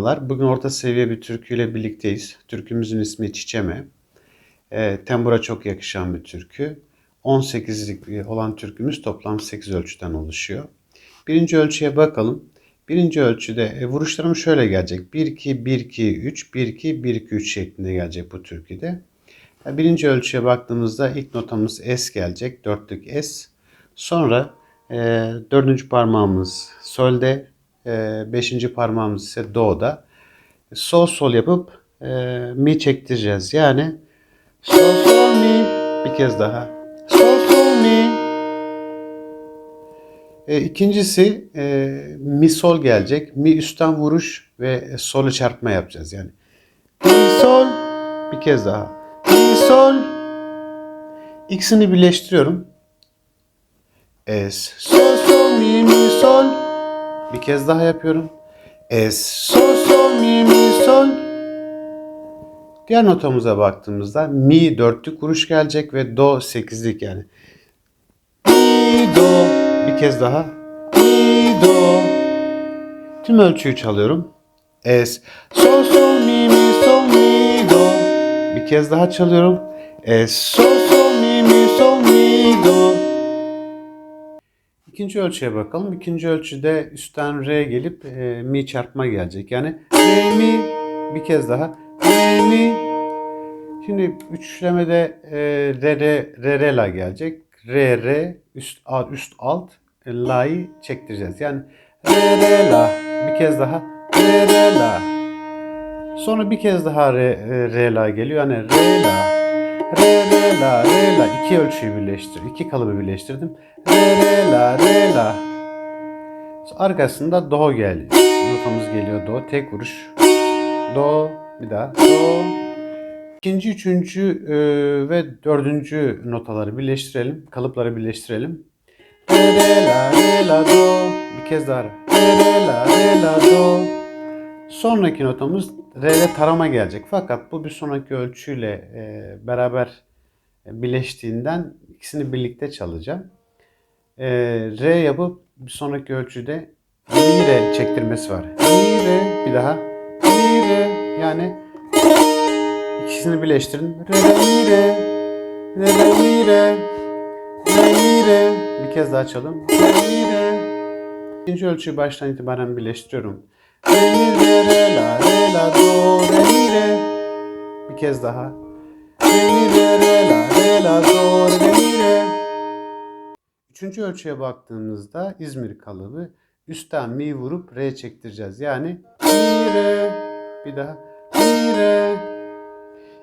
Merhabalar. Bugün orta seviye bir türküyle birlikteyiz. Türkümüzün ismi Çiçeme. E, tembura çok yakışan bir türkü. 18'lik olan türkümüz toplam 8 ölçüden oluşuyor. Birinci ölçüye bakalım. Birinci ölçüde e, vuruşlarım şöyle gelecek. 1-2-1-2-3, 1-2-1-2-3 şeklinde gelecek bu türküde. E, birinci ölçüye baktığımızda ilk notamız S gelecek. Dörtlük S. Sonra e, dördüncü parmağımız solde, e, beşinci parmağımız ise do'da. Sol sol yapıp e, mi çektireceğiz. Yani sol sol mi bir kez daha. Sol sol mi. E, ikincisi e, mi sol gelecek. Mi üstten vuruş ve solu çarpma yapacağız. Yani mi sol bir kez daha. Mi sol. İkisini birleştiriyorum. Es sol sol mi mi sol. Bir kez daha yapıyorum. Es sol sol mi mi sol. Diğer notamıza baktığımızda mi dörtlük vuruş gelecek ve do sekizlik yani. Mi do bir kez daha. Mi do. Tüm ölçüyü çalıyorum. Es sol sol mi mi sol mi do. Bir kez daha çalıyorum. Es sol sol mi mi sol mi do. İkinci ölçüye bakalım. İkinci ölçüde üstten re gelip e, mi çarpma gelecek. Yani re mi bir kez daha re mi. Şimdi üçlemede e, re re re re la gelecek. Re re üst alt üst alt e, la'yı çektireceğiz. Yani re re la bir kez daha re re la. Sonra bir kez daha re, e, re la geliyor. Yani re la Re re la re la iki ölçüyü birleştir. iki kalıbı birleştirdim. Re re la re la. Arkasında do geliyor. Notamız geliyor do. Tek vuruş. Do. Bir daha. Do. İkinci, üçüncü e, ve dördüncü notaları birleştirelim. Kalıpları birleştirelim. Re re la re la do. Bir kez daha. Re re la re la do. Sonraki notamız re ile tarama gelecek. Fakat bu bir sonraki ölçüyle e, beraber birleştiğinden ikisini birlikte çalacağım. E, re yapıp bir sonraki ölçüde mi re çektirmesi var. Mi re bir daha. Mi re yani ikisini birleştirin. Re mi re. Re mi re. Re mi re. Bir kez daha çalın. Re mi re. İkinci ölçüyü baştan itibaren birleştiriyorum. Re mi re re la re la do re mi re. Bir kez daha. Re mi re re la re la do re mi re. Üçüncü ölçüye baktığımızda İzmir kalıbı üstten mi vurup re çektireceğiz. Yani mi re. Bir daha mi re.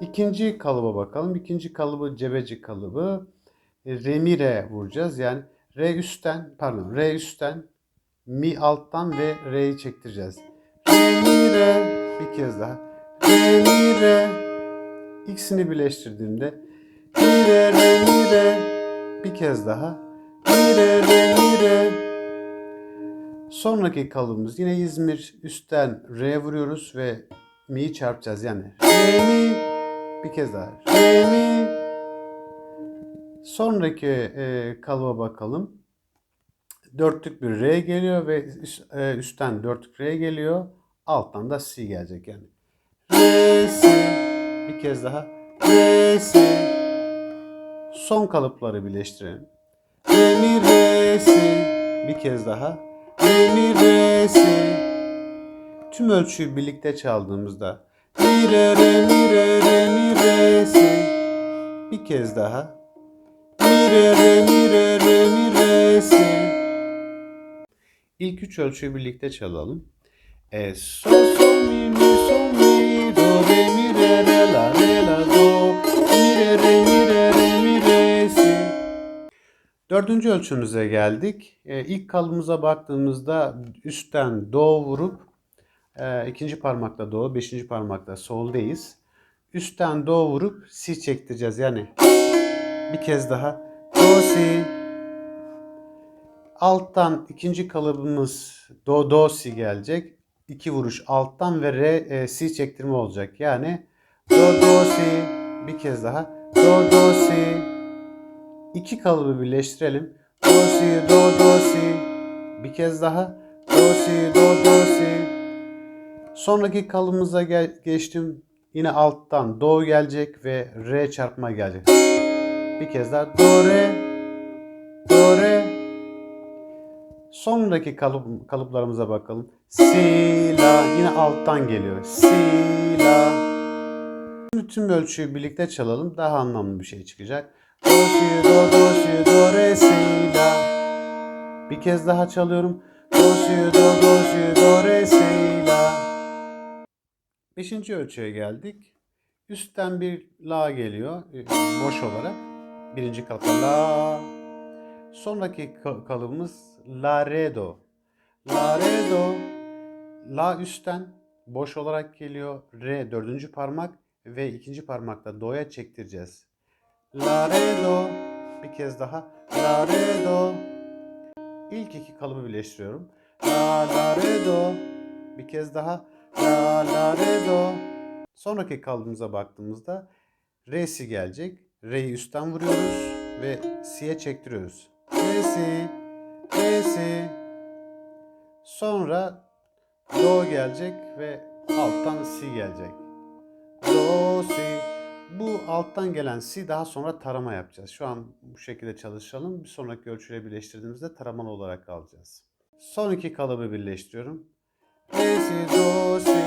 İkinci kalıba bakalım. İkinci kalıbı cebeci kalıbı. E, Re mi re vuracağız. Yani re üstten pardon re üstten mi alttan ve re'yi çektireceğiz. Re mi re bir kez daha. Re mi re ikisini birleştirdiğimde mi re re mi re bir kez daha. Mi re re mi re Sonraki kalıbımız yine İzmir üstten re vuruyoruz ve mi'yi çarpacağız yani. Re mi bir kez daha. Re mi Sonraki e, kalıba bakalım dörtlük bir re geliyor ve e, üstten dörtlük re geliyor. Alttan da si gelecek yani. Re si. Bir kez daha. Re si. Son kalıpları birleştirelim. Re mi re si. Bir kez daha. Re mi re si. Tüm ölçüyü birlikte çaldığımızda mi re re mi re re mi re si. Bir kez daha. Mi re re mi re re mi re si. İlk üç ölçüyü birlikte çalalım. E, sol sol mi mi sol mi do re mi re re la re la do mi re re mi re re mi re si. Dördüncü ölçümüze geldik. E, ilk kalıbımıza baktığımızda üstten do vurup e, ikinci parmakla do, beşinci parmakla sol'dayız. Üstten do vurup si çektireceğiz. Yani bir kez daha do si Alttan ikinci kalıbımız do do si gelecek. İki vuruş alttan ve re e, si çektirme olacak. Yani do do si bir kez daha do do si iki kalıbı birleştirelim. Do si do do si bir kez daha do si do do si Sonraki kalıbımıza gel- geçtim. Yine alttan do gelecek ve re çarpma gelecek. Bir kez daha do re do re. Sonraki kalıp, kalıplarımıza bakalım. Si la yine alttan geliyor. Si la. Şimdi tüm ölçüyü birlikte çalalım. Daha anlamlı bir şey çıkacak. Do si do do si do re si la. Bir kez daha çalıyorum. Do si do do si do re si la. Beşinci ölçüye geldik. Üstten bir la geliyor e, boş olarak. Birinci kalıpta la. Sonraki ka- kalıbımız la re do. La re do. La üstten boş olarak geliyor. Re dördüncü parmak ve ikinci parmakla do'ya çektireceğiz. La re do. Bir kez daha. La re do. İlk iki kalıbı birleştiriyorum. La la re do. Bir kez daha. La la re do. Sonraki kalıbımıza baktığımızda re si gelecek. Re'yi üstten vuruyoruz ve si'ye çektiriyoruz. Re si. Re si. Sonra do gelecek ve alttan si gelecek. Do si. Bu alttan gelen si daha sonra tarama yapacağız. Şu an bu şekilde çalışalım. Bir sonraki ölçüyle birleştirdiğimizde taramalı olarak alacağız. Son iki kalıbı birleştiriyorum. Re si do si.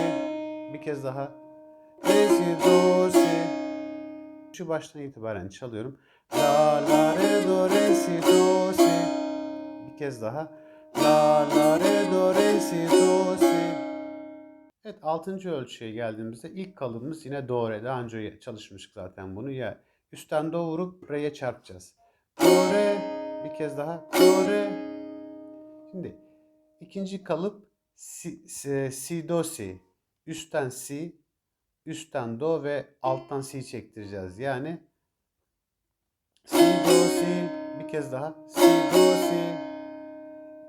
Bir kez daha. Re si do si. Şu baştan itibaren çalıyorum. La la re do re si do si. Bir kez daha. La la re do re si do si. Evet 6. ölçüye geldiğimizde ilk kalıbımız yine do re. Daha önce çalışmıştık zaten bunu. Ya üstten do vurup re'ye çarpacağız. Do re. Bir kez daha. Do re. Şimdi ikinci kalıp si, si, si do si. Üstten si, üstten do ve alttan si çektireceğiz. Yani si do si. Bir kez daha. Si do si.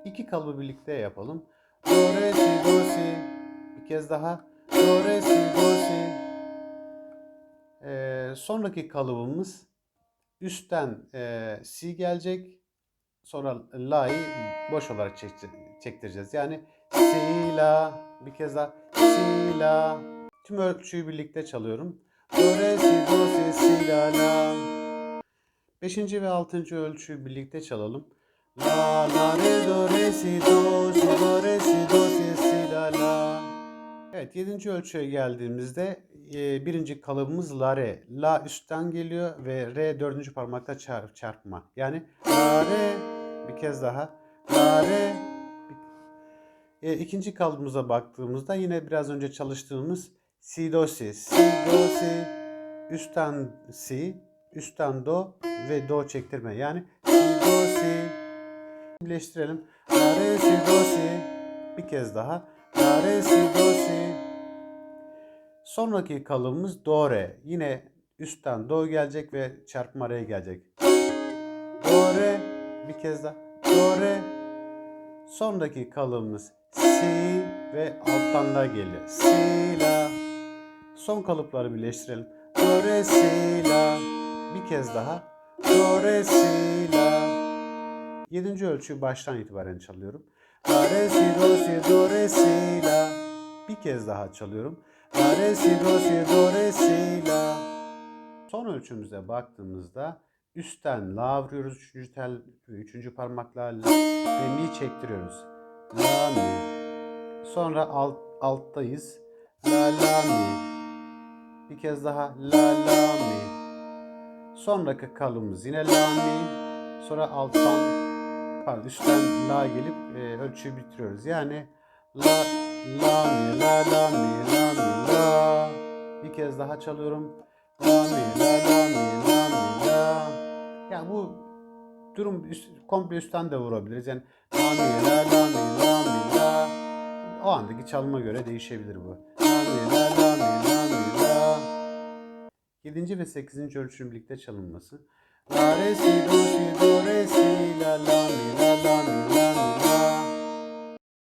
İki kalıbı birlikte yapalım. Do re si do si. Bir kez daha. Do re si do si. Ee, sonraki kalıbımız üstten e, si gelecek. Sonra la'yı boş olarak çek- çektireceğiz. Yani si la. Bir kez daha. Si la. Tüm ölçüyü birlikte çalıyorum. Do re si do si si la la. Beşinci ve altıncı ölçüyü birlikte çalalım. La la re do re si do si do re si do si si la la. Evet yedinci ölçüye geldiğimizde e, birinci kalıbımız la re. La üstten geliyor ve re dördüncü parmakla çarp, çarpma. Yani la re bir kez daha. La re. E, ikinci kalıbımıza baktığımızda yine biraz önce çalıştığımız si do si. Si do si. Üstten si. Üstten do ve do çektirme. Yani si do si. Birleştirelim. La re si do si. Bir kez daha. La re si do si. Sonraki kalıbımız do re. Yine üstten do gelecek ve çarpma re gelecek. Do re. Bir kez daha. Do re. Sonraki kalıbımız si ve alttan la geliyor. Si la. Son kalıpları birleştirelim. Do re si la. Bir kez daha. Do re si la. Yedinci ölçüyü baştan itibaren çalıyorum. La re si do si do re si la. Bir kez daha çalıyorum. La re si do si do re si la. Son ölçümüze baktığımızda üstten la vuruyoruz üçüncü tel üçüncü parmakla la ve mi çektiriyoruz. La mi. Sonra alt, alttayız. La la mi. Bir kez daha la la mi. Sonraki kalımız yine la mi. Sonra alttan pardon üstten la gelip e, ölçüyü bitiriyoruz. Yani la la mi la la mi la mi la. Bir kez daha çalıyorum. La mi la la mi la mi la. Ya bu durum üst, komple üstten de vurabiliriz. Yani la mi la la mi la mi la. O andaki çalma göre değişebilir bu. La mi la la mi la mi la. 7. ve 8. ölçünün birlikte çalınması. Are si do si do re si la la mi la la mi la.